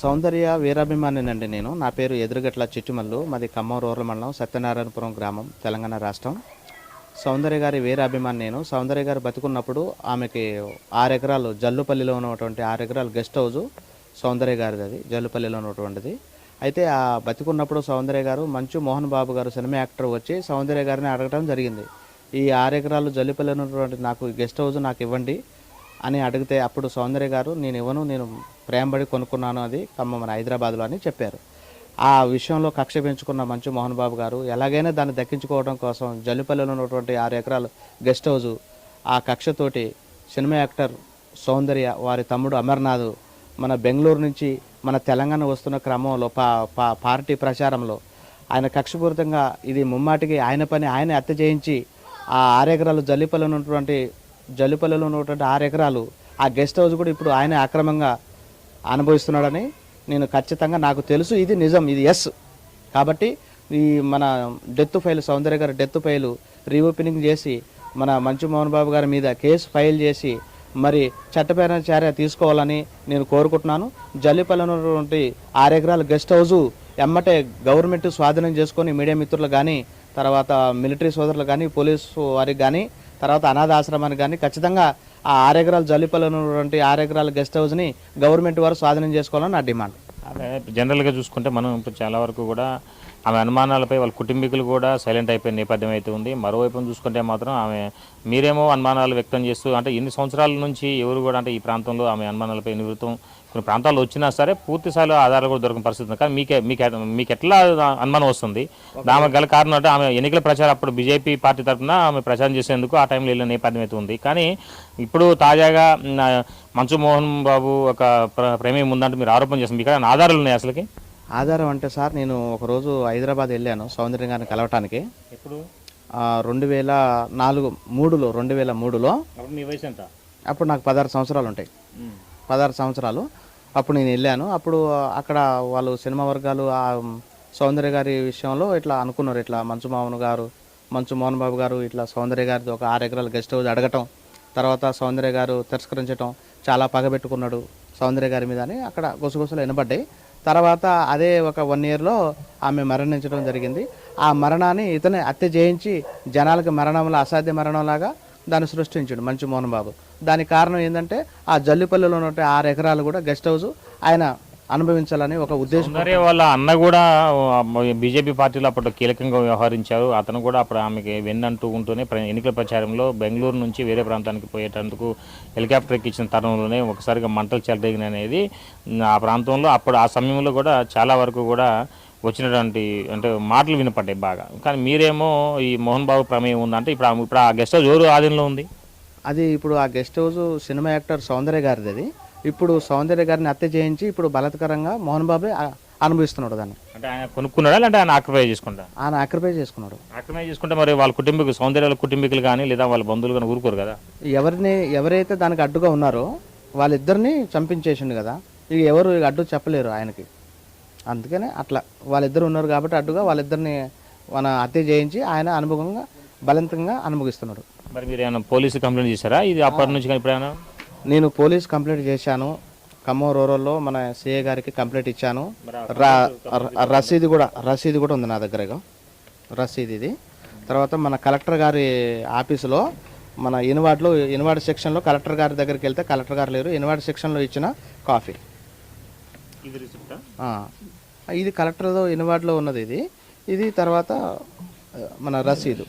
సౌందర్య వీరాభిమానినండి నేను. నా పేరు ఎదురుగట్ల చిట్టుమల్లు. మాది ఖమ్మం రూరల్ మండలం సత్యనారాయణపురం గ్రామం తెలంగాణ రాష్ట్రం. సౌందర్య గారి వీరాభిమాని నేను. సౌందర్య గారు బతుకున్నప్పుడు ఆమెకి ఆరు ఎకరాలు జల్లుపల్లిలో ఉన్నటువంటి ఆరు ఎకరాలు గెస్ట్ హౌస్ సౌందర్య గారిది అది జల్లుపల్లిలో ఉన్నటువంటిది. అయితే ఆ బతికున్నప్పుడు సౌందర్య గారు మంచు మోహన్ బాబు గారు సినిమా యాక్టర్ వచ్చి సౌందర్య గారిని అడగటం జరిగింది. ఈ ఆరు ఎకరాలు జల్లుపల్లిలో ఉన్నటువంటి నాకు గెస్ట్ హౌస్ నాకు ఇవ్వండి అని అడిగితే అప్పుడు సౌందర్య గారు నేను ఇవ్వను నేను ప్రేమబడి కొనుక్కున్నాను అది ఖమ్మం మన హైదరాబాద్లో అని చెప్పారు. ఆ విషయంలో కక్ష పెంచుకున్న మంచు మోహన్ బాబు గారు ఎలాగైనా దాన్ని దక్కించుకోవడం కోసం జల్లిపల్లిలో ఉన్నటువంటి ఆరు ఎకరాలు గెస్ట్ హౌస్ ఆ కక్షతోటి సినిమా యాక్టర్ సౌందర్య వారి తమ్ముడు అమర్నాథ్ మన బెంగళూరు నుంచి మన తెలంగాణ వస్తున్న క్రమంలో పా పా పార్టీ ప్రచారంలో ఆయన కక్షపూరితంగా ఇది ముమ్మాటికి ఆయన పని ఆయన హత్య చేయించి ఆ ఆరు ఎకరాలు జల్లిపల్లిలో ఉన్నటువంటి జల్లిపల్లిలో ఉన్నటువంటి ఆరు ఎకరాలు ఆ గెస్ట్ హౌస్ కూడా ఇప్పుడు ఆయన అక్రమంగా అనుభవిస్తున్నాడని నేను ఖచ్చితంగా నాకు తెలుసు. ఇది నిజం. ఇది ఎస్ కాబట్టి ఈ మన డెత్ ఫైల్ సౌందర్య గారి డెత్ ఫైల్ రీఓపెనింగ్ చేసి మన మంచు మోహన్ బాబు గారి మీద కేసు ఫైల్ చేసి మరి చట్టపరమైన చర్య తీసుకోవాలని నేను కోరుకుంటున్నాను. జల్లిపల్లి ఉన్నటువంటి ఆరు గెస్ట్ హౌస్ ఎమ్మటే గవర్నమెంట్ స్వాధీనం చేసుకొని మీడియా మిత్రులు కానీ తర్వాత మిలిటరీ సోదరులు కానీ పోలీసు వారికి కానీ తర్వాత అనాథ ఆశ్రమానికి కానీ ఖచ్చితంగా ఆ ఆరు ఎకరాల జల్లిపల్లి ఉన్నటువంటి ఆరు ఎకరాల గెస్ట్ హౌస్ని గవర్నమెంట్ వారు స్వాధీనం చేసుకోవాలని నా డిమాండ్. అదే జనరల్గా చూసుకుంటే మనం ఇప్పుడు చాలా వరకు కూడా ఆమె అనుమానాలపై వాళ్ళ కుటుంబీకులు కూడా సైలెంట్ అయిపోయిన నేపథ్యం అయితే ఉంది. మరోవైపు చూసుకుంటే మాత్రం ఆమె మీరేమో అనుమానాలు వ్యక్తం చేస్తూ అంటే ఇన్ని సంవత్సరాల నుంచి ఎవరు కూడా అంటే ఈ ప్రాంతంలో ఆమె అనుమానాలపై నివృత్తం కొన్ని ప్రాంతాల్లో వచ్చినా సరే పూర్తి స్థాయిలో ఆధారాలు కూడా దొరకని పరిస్థితి ఉంది. కానీ మీకే మీకు మీకు ఎట్లా అనుమానం వస్తుంది? ఆమె గల కారణం అంటే ఆమె ఎన్నికల ప్రచారం అప్పుడు బీజేపీ పార్టీ తరఫున ఆమె ప్రచారం చేసేందుకు ఆ టైంలో వెళ్ళిన నేపథ్యం అయితే ఉంది. కానీ ఇప్పుడు తాజాగా మోహన్ బాబు ఒక ప్ర- ప్రేమి ఉందంటే మీరు ఆరోపణ చేస్తుంది మీకు ఆధారాలు ఉన్నాయి అసలుకి? ఆధారం అంటే సార్ నేను ఒకరోజు హైదరాబాద్ వెళ్ళాను సౌందర్య గారిని కలవటానికి. ఎప్పుడు? రెండు వేల నాలుగు మూడులో రెండు వేల మూడులో. అప్పుడు నాకు పదహారు సంవత్సరాలు ఉంటాయి. పదహారు సంవత్సరాలు. అప్పుడు నేను వెళ్ళాను. అప్పుడు అక్కడ వాళ్ళు సినిమా వర్గాలు ఆ సౌందర్య గారి విషయంలో ఇట్లా అనుకున్నారు. ఇట్లా మంచు మోహన్ గారు మంచు మోహన్ బాబు గారు ఇట్లా సౌందర్య గారిది ఒక ఆరు ఎకరాల గెస్ట్ హౌస్ అడగటం తర్వాత సౌందర్య గారు తిరస్కరించడం చాలా పగబెట్టుకున్నాడు సౌందర్య గారి మీద అని అక్కడ గుసగుసలు వినబడ్డాయి. తర్వాత అదే ఒక వన్ ఇయర్లో ఆమె మరణించడం జరిగింది. ఆ మరణాన్ని ఇతనే హత్య చేయించి జనాలకు మరణంలో అసాధ్య మరణంలాగా దాన్ని సృష్టించాడు మంచు మోహన్ బాబు. దానికి కారణం ఏంటంటే ఆ జల్లిపల్లిలో ఉన్న ఆరు ఎకరాలు కూడా గెస్ట్ హౌస్ ఆయన అనుభవించాలని ఒక ఉద్దేశం. సౌందర్య వాళ్ళ అన్న కూడా బీజేపీ పార్టీలో అప్పుడు కీలకంగా వ్యవహరించారు. అతను కూడా అప్పుడు ఆమెకి వెన్నంటూ ఉంటూనే ఎన్నికల ప్రచారంలో బెంగళూరు నుంచి వేరే ప్రాంతానికి పోయేటందుకు హెలికాప్టర్ ఎక్కించిన తరుణంలోనే ఒకసారిగా మంటలు చెలరేగిన అనేది ఆ ప్రాంతంలో అప్పుడు ఆ సమయంలో కూడా చాలా వరకు కూడా వచ్చినటువంటి అంటే మాటలు వినపడ్డాయి బాగా. కానీ మీరేమో ఈ మోహన్ బాబు ప్రమేయం ఉందంటే ఇప్పుడు ఆ- ఇప్పుడు ఆ గెస్ట్ హౌస్ ఎవరు ఆధీనంలో ఉంది? అది ఇప్పుడు ఆ guest house cinema actor Soundarya గారిది అది. ఇప్పుడు సౌందర్య గారిని హత్య చేయించి ఇప్పుడు బలత్కరంగా మోహన్ బాబే అనుభవిస్తున్నాడు దాన్ని. అంటే ఆయన కొనుక్కున్నాడా లేదంటే ఆయన చేసుకుంటా? చేసుకున్నాడు. చేసుకుంటే మరి వాళ్ళ కుటుంబీకులు సౌందర్యాల కుటుంబీకులు కానీ లేదా వాళ్ళ బంధువులు కానీ ఊరుకోరు కదా? ఎవరిని ఎవరైతే దానికి అడ్డుగా ఉన్నారో వాళ్ళిద్దరిని చంపించేసిండు కదా. ఇక ఎవరు అడ్డు చెప్పలేరు ఆయనకి. అందుకనే అట్లా వాళ్ళిద్దరు ఉన్నారు కాబట్టి అడ్డుగా వాళ్ళిద్దరిని మన హత్య చేయించి ఆయన అనుభవంగా బలవంతంగా అనుభవిస్తున్నాడు. మరి మీరు ఏమైనా పోలీసు కంప్లైంట్ చేశారా? ఇది అప్పటి నుంచి కానీ ఇప్పుడైనా నేను పోలీస్ కంప్లైంట్ చేశాను. ఖమ్మం రూరల్లో మన సిఏ గారికి కంప్లైంట్ ఇచ్చాను. రా- ర- రసీదు కూడా రసీదు కూడా ఉంది నా దగ్గర. రసీదు ఇది తర్వాత మన కలెక్టర్ గారి ఆఫీసులో మన ఇన్వార్డ్లో ఇన్వార్డ్ సెక్షన్లో కలెక్టర్ గారి దగ్గరికి వెళ్తే కలెక్టర్ గారు లేరు. ఇన్వార్డ్ సెక్షన్లో ఇచ్చిన కాఫీ. ఇది రిసిప్టా? ఆ, ఇది కలెక్టర్లో ఇన్వార్డ్లో ఉన్నది ఇది. ఇది తర్వాత ఆ, మన రసీదు.